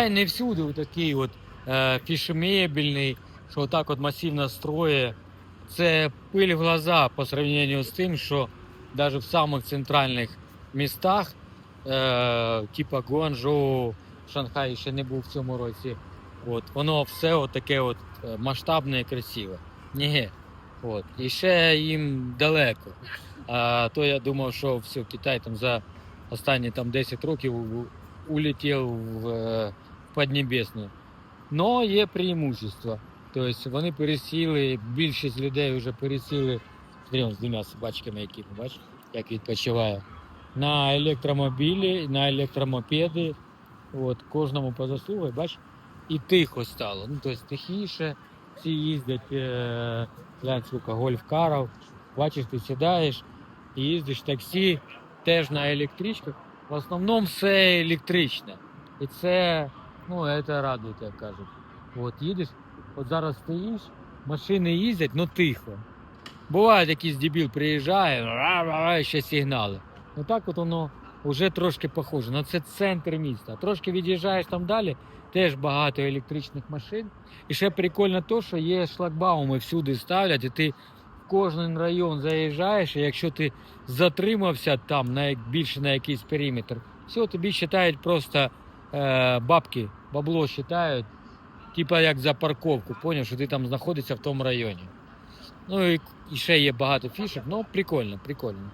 Не всюди такий от е, фішемебельний, що отак от масивно строє. Це пиль в глаза по сравненню з тим, що навіть в самих центральних містах, е, типа Гуанчжоу, Шанхай ще не був в цьому році. От, воно все от таке от е, масштабне і красиве. Ні. От. І ще їм далеко. А то я думав, що все, Китай там за останні там 10 років улетів в е, Поднебесну. Но є преимущество. Тобто вони пересіли, більшість людей вже пересіли з двома собачками, які бачиш, як відпочиває. На електромобілі, на електромопеди. От, кожному по заслугах, бач, і тихо стало. Ну, тобто тихіше, всі їздять, е, глянь, гольф-карів. Бачиш, ти сідаєш, їздиш таксі, теж на електричках. В основному все електричне. І це, ну, це радує, як кажуть. От їдеш, от зараз стоїш, машини їздять, ну тихо. Буває, якийсь дебіл приїжджає, ще сигнали. Ну так от воно вже трошки похоже. Ну це центр міста. Трошки від'їжджаєш там далі, теж багато електричних машин. І ще прикольно то, що є шлагбауми всюди ставлять, і ти кожен район заїжджаєш, і якщо ти затримався там на більше на якийсь периметр, все, тобі вважають просто е, бабки, бабло вважають, типа як за парковку, поняв, що ти там знаходишся в тому районі. Ну і, і ще є багато фішок, ну прикольно, прикольно.